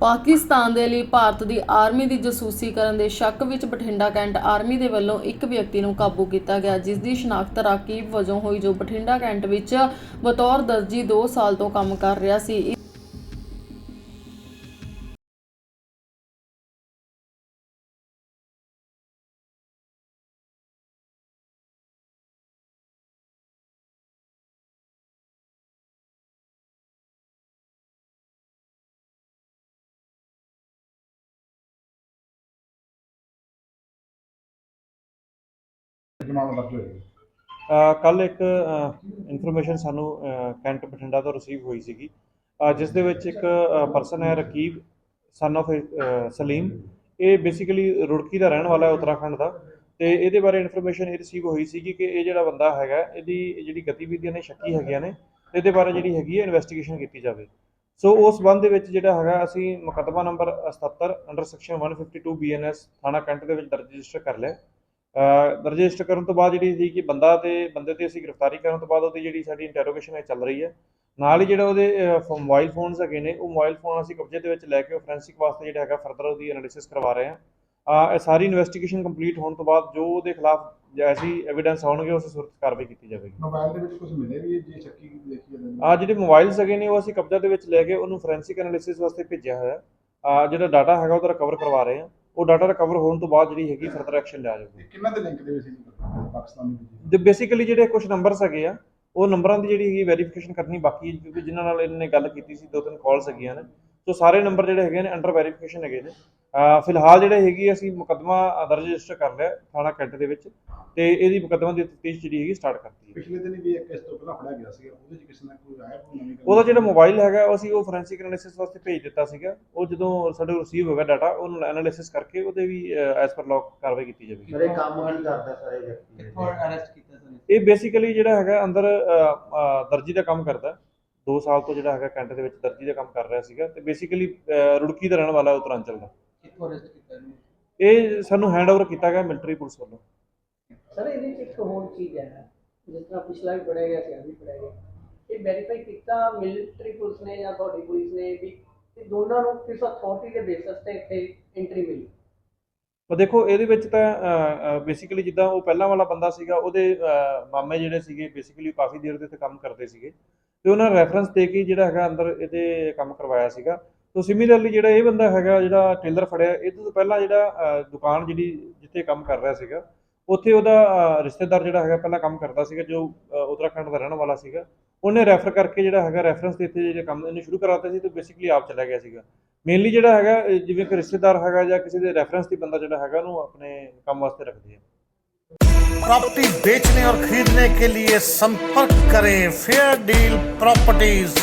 ਪਾਕਿਸਤਾਨ ਦੇ ਲਈ ਭਾਰਤ ਦੀ ਆਰਮੀ ਦੀ ਜਸੂਸੀ ਕਰਨ ਦੇ ਸ਼ੱਕ ਵਿੱਚ ਬਠਿੰਡਾ ਕੈਂਟ ਆਰਮੀ ਦੇ ਵੱਲੋਂ ਇੱਕ ਵਿਅਕਤੀ ਨੂੰ ਕਾਬੂ ਕੀਤਾ ਗਿਆ, ਜਿਸ ਦੀ ਸ਼ਨਾਖਤ ਰਾਕੀਬ ਵਜੋਂ ਹੋਈ ਜੋ ਬਠਿੰਡਾ ਕੈਂਟ ਵਿੱਚ ਬਤੌਰ ਦਰਜੀ 2 ਸਾਲ ਤੋਂ ਕੰਮ ਕਰ ਰਿਹਾ ਸੀ। ਮਾਮਲਾ ਦਰਜ ਹੋਇਆ ਕੱਲ ਇੱਕ ਇਨਫੋਰਮੇਸ਼ਨ ਸਾਨੂੰ ਕੈਂਟ ਬਠਿੰਡਾ ਤੋਂ ਰਿਸੀਵ ਹੋਈ ਸੀਗੀ। ਅ, ਜਿਸ ਦੇ ਵਿੱਚ ਇੱਕ ਪਰਸਨ ਹੈ ਰਕੀਬ ਸਨ of ਸਲੀਮ। ਇਹ ਬੇਸਿਕਲੀ ਰੁੜਕੀ ਦਾ ਰਹਿਣ ਵਾਲਾ ਹੈ ਉੱਤਰਾਖੰਡ ਦਾ। ਤੇ ਇਹਦੇ ਬਾਰੇ ਇਨਫੋਰਮੇਸ਼ਨ ਇਹ ਰਿਸੀਵ ਹੋਈ ਸੀਗੀ ਕਿ ਇਹ ਜਿਹੜਾ ਬੰਦਾ ਹੈਗਾ ਇਹਦੀ ਜਿਹੜੀ ਗਤੀਵਿਧੀਆਂ ਨੇ ਸ਼ੱਕੀ ਹੈਗੀਆਂ ਨੇ ਤੇ ਇਹਦੇ ਬਾਰੇ ਜਿਹੜੀ ਹੈਗੀ ਹੈ ਇਨਵੈਸਟੀਗੇਸ਼ਨ ਕੀਤੀ ਜਾਵੇ। ਸੋ ਉਸ ਸੰਬੰਧ ਦੇ ਵਿੱਚ ਜਿਹੜਾ ਹੈਗਾ ਅਸੀਂ ਮੁਕੱਦਮਾ ਨੰਬਰ 77 ਅੰਡਰ ਸੈਕਸ਼ਨ 152 ਬੀਐਨਐਸ ਥਾਣਾ ਕੈਂਟ ਦੇ ਵਿੱਚ ਦਰਜ ਰਜਿਸਟਰ ਕਰ ਲਿਆ। ਰਜਿਸਟਰ ਕਰਨ ਤੋਂ ਬਾਅਦ ਜਿਹੜੀ ਸੀ ਕਿ ਬੰਦਾ ਤੇ ਬੰਦੇ ਤੇ ਅਸੀਂ ਗ੍ਰਿਫਤਾਰੀ ਕਰਨ ਤੋਂ ਬਾਅਦ ਉਹਦੀ ਜਿਹੜੀ ਸਾਡੀ ਇੰਟਰੋਗੇਸ਼ਨ ਹੈ ਚੱਲ ਰਹੀ ਹੈ। ਨਾਲ ਹੀ ਜਿਹੜਾ ਉਹਦੇ ਮੋਬਾਈਲ ਫੋਨਸ ਹੈਗੇ ਨੇ ਉਹ ਮੋਬਾਈਲ ਫੋਨ ਅਸੀਂ ਕਬਜ਼ੇ ਦੇ ਵਿੱਚ ਲੈ ਕੇ ਉਹ ਫੋਰੈਂਸਿਕ ਵਾਸਤੇ ਜਿਹੜਾ ਹੈਗਾ ਫਰਦਰ ਉਹਦੀ ਐਨਾਲਿਸਿਸ ਕਰਵਾ ਰਹੇ ਹਾਂ। ਇਹ ਸਾਰੀ ਇਨਵੈਸਟੀਗੇਸ਼ਨ ਕੰਪਲੀਟ ਹੋਣ ਤੋਂ ਬਾਅਦ ਜੋ ਉਹਦੇ ਖਿਲਾਫ ਐਸੀ ਐਵੀਡੈਂਸ ਆਉਣਗੇ ਉਸ ਸੂਰਤ ਕਾਰਵਾਈ ਕੀਤੀ ਜਾਵੇਗੀ। ਮੋਬਾਈਲ ਦੇ ਵਿੱਚ ਕੁਝ ਮਿਲੇ ਵੀ ਹੈ ਜੇ ਸ਼ੱਕੀ ਦੇਖੀ ਜਾਂਦੇ ਆ ਜਿਹੜੇ ਮੋਬਾਈਲਸ ਹੈਗੇ ਨੇ ਉਹ ਅਸੀਂ ਕਬਜ਼ਾ ਦੇ ਵਿੱਚ ਲੈ ਕੇ ਉਹਨੂੰ ਫੋਰੈਂਸਿਕ ਐਨਾਲਿਸਿਸ ਵਾਸਤੇ ਭੇਜਿਆ ਹੋਇਆ ਆ ਜਿਹੜਾ ਡਾਟਾ ਹੈਗਾ ਉਹਦਾ ਰਿਕਵਰ ਕਰਵਾ ਰਹੇ ਹਾਂ। ਉਹ ਡਾਟਾ ਰਿਕਵਰ ਹੋਣ ਤੋਂ ਬਾਅਦ ਜਿਹੜੀ ਹੈਗੀ ਫਰਦਰ ਐਕਸ਼ਨ ਲਿਆ ਜਾਊਗਾ। ਕਿੰਨਾ ਦੇ ਲਿੰਕ ਦੇ ਵਿੱਚ ਸੀ? ਪਾਕਿਸਤਾਨੀ ਦੇ? ਬੇਸਿਕਲੀ ਜਿਹੜੇ ਕੁਝ ਨੰਬਰਸ ਹੈਗੇ ਆ ਉਹ ਨੰਬਰਾਂ ਦੀ ਜਿਹੜੀ ਹੈਗੀ ਵੈਰੀਫਿਕੇਸ਼ਨ ਕਰਨੀ ਬਾਕੀ ਹੈ ਕਿਉਂਕਿ ਜਿਨ੍ਹਾਂ ਨਾਲ ਇਹਨਾਂ ਨੇ ਗੱਲ ਕੀਤੀ ਸੀ ਦੋ ਤਿੰਨ ਕਾਲਸ ਹੈਗੀਆਂ ਨੇ। ਸੋ ਸਾਰੇ ਨੰਬਰ ਜਿਹੜੇ ਹੈਗੇ ਨੇ ਅੰਡਰ ਵੈਰੀਫਿਕੇਸ਼ਨ ਹੈਗੇ ਨੇ। ਫਿਲਹਾਲ ਜਿਹੜੇ ਹੈਗੀ ਅਸੀਂ ਮੁਕੱਦਮਾ ਦਰਜ ਰਜਿਸਟਰ ਕਰ ਲਿਆ ਥਾਣਾ ਕੈਂਟ ਦੇ ਵਿੱਚ ਤੇ ਇਹਦੀ ਮੁਕੱਦਮਾ ਦੀ ਤਫਤੀਸ਼ ਜਿਹੜੀ ਹੈਗੀ ਸਟਾਰਟ ਕਰਤੀ ਹੈ। ਪਿਛਲੇ ਦਿਨ ਵੀ ਇੱਕ ਇਸ ਤੋਂ ਪਹਿਲਾਂ ਫੜਿਆ ਗਿਆ ਸੀਗਾ ਉਹਦੇ ਚ ਕਿਸੇ ਨੇ ਕੋਈ ਆਇਆ ਕੋਈ ਨਵੀਂ ਗੱਲ ਉਹਦਾ ਜਿਹੜਾ ਮੋਬਾਈਲ ਹੈਗਾ ਉਹ ਅਸੀਂ ਉਹ ਫੋਰੈਂਸਿਕ ਐਨਾਲਿਸਿਸ ਵਾਸਤੇ ਭੇਜ ਦਿੱਤਾ ਸੀਗਾ। ਉਹ ਜਦੋਂ ਸਾਡੇ ਰਿਸੀਵ ਹੋਗਾ ਡਾਟਾ ਉਹਨੂੰ ਐਨਾਲਿਸਿਸ ਕਰਕੇ ਉਹਦੇ ਵੀ ਐਸ ਪਰ ਲੌਕ ਕਾਰਵਾਈ ਕੀਤੀ ਜਾਵੇਗੀ। ਮੇਰੇ ਕੰਮ ਕੀ ਕਰਦਾ ਸਾਰੇ ਵਿਅਕਤੀ? ਕਿੱਥੋਂ ਅਰੈਸਟ ਕੀਤਾ ਸਰ ਇਹ ਬੇਸਿਕਲੀ ਜਿਹੜਾ ਹੈਗਾ ਅੰਦਰ ਦਰਜੀ ਦਾ ਕੰਮ ਕਰਦਾ। 2 ਸਾਲ ਤੋਂ ਜਿਹੜਾ ਹੈਗਾ ਕੈਂਟ ਦੇ ਵਿੱਚ ਦਰਜੀ ਦਾ ਕੰਮ ਕਰ ਰਿਹਾ ਸੀਗਾ ਤੇ ਬੇਸਿਕਲੀ ਰੁੜਕੀ ਦਾ ਰਹਿਣ ਵਾਲਾ ਉਤਰਾਂਚਲ ਦਾ ਕਿੱਥੋਂ ਅਰੈਸਟ ਕੀਤਾ ਇਹਨੂੰ? ਇਹ ਸਾਨੂੰ ਹੈਂਡਓਵਰ ਕੀਤਾ ਗਿਆ ਮਿਲਟਰੀ ਪੁਲਿਸ ਵੱਲੋਂ। ਸਰ ਇਹਦੇ ਵਿੱਚ ਇੱਕ ਹੋਰ ਚੀਜ਼ ਹੈ ਜਿਸ ਤਰ੍ਹਾਂ ਪਿਛਲਾ ਵੀ ਪੜਿਆ ਗਿਆ ਸੀ ਆ ਵੀ ਪੜਿਆ ਗਿਆ। ਇਹ ਵੈਰੀਫਾਈ ਕੀਤਾ ਮਿਲਟਰੀ ਪੁਲਿਸ ਨੇ ਜਾਂ ਤੁਹਾਡੀ ਪੁਲਿਸ ਨੇ ਵੀ ਇਹ ਦੋਨਾਂ ਨੂੰ ਕਿਸ ਅਥਾਰਟੀ ਦੇ ਬੇਸਿਸ ਤੇ ਇੱਥੇ ਐਂਟਰੀ ਮਿਲੀ? ਉਹ ਦੇਖੋ ਇਹਦੇ ਵਿੱਚ ਤਾਂ ਬੇਸਿਕਲੀ ਜਿੱਦਾਂ ਉਹ ਪਹਿਲਾਂ ਵਾਲਾ ਬੰਦਾ ਸੀਗਾ ਉਹਦੇ ਅਹ, ਮਾਮੇ ਜਿਹੜੇ ਸੀਗੇ ਬੇਸਿਕਲੀ ਕਾਫੀ ਦੇਰ ਦੇ ਇੱਥੇ ਕੰਮ ਕਰਦੇ ਸੀਗੇ। ਤੇ ਉਹਨਾਂ ਨੇ ਰੈਫਰੈਂਸ ਦੇ ਕੇ ਜਿਹੜਾ ਹੈਗਾ ਅੰਦਰ ਇਹਦੇ ਕੰਮ ਕਰਵਾਇਆ ਸੀਗਾ। ਸੋ ਸਿਮਿਲਰਲੀ ਜਿਹੜਾ ਇਹ ਬੰਦਾ ਹੈਗਾ, ਜਿਹੜਾ ਟੇਲਰ ਫੜਿਆ ਇਹ ਤੋਂ ਪਹਿਲਾਂ ਜਿਹੜਾ ਦੁਕਾਨ ਜਿਹੜੀ ਜਿੱਥੇ ਕੰਮ ਕਰ ਰਿਹਾ ਸੀਗਾ, ਉੱਥੇ ਉਹਦਾ ਰਿਸ਼ਤੇਦਾਰ ਜਿਹੜਾ ਹੈਗਾ ਪਹਿਲਾਂ ਕੰਮ ਕਰਦਾ ਸੀਗਾ, ਜੋ ਉਤਰਾਖੰਡ ਦਾ ਰਹਿਣ ਵਾਲਾ ਸੀਗਾ, ਉਹਨੇ ਰੈਫਰ ਕਰਕੇ ਜਿਹੜਾ ਹੈਗਾ ਰੈਫਰੈਂਸ ਦੇ ਇੱਥੇ ਕੰਮ ਇਹਨੇ ਸ਼ੁਰੂ ਕਰਾਤਾ ਸੀ ਤੇ ਬੇਸਿਕਲੀ ਆਪ ਚਲਾ ਗਿਆ ਸੀਗਾ। ਮੇਨਲੀ ਜਿਹੜਾ ਹੈਗਾ ਜਿਵੇਂ ਕਿ ਰਿਸ਼ਤੇਦਾਰ ਹੈਗਾ ਜਾਂ ਕਿਸੇ ਦੇ ਰੈਫਰੈਂਸ ਤੇ ਬੰਦਾ ਜਿਹੜਾ ਹੈਗਾ ਉਹਨੂੰ ਆਪਣੇ ਕੰਮ ਵਾਸਤੇ ਰੱਖਦੇ ਆ ਪ੍ਰੌਪਰਟੀ ਵੇਚਣੇ ਔਰ ਖਰੀਦਣੇ ਕੇ ਲਈ ਸੰਪਰਕ ਕਰੇ ਫੇਅਰ ਡੀਲ ਪ੍ਰੌਪਰਟੀਜ਼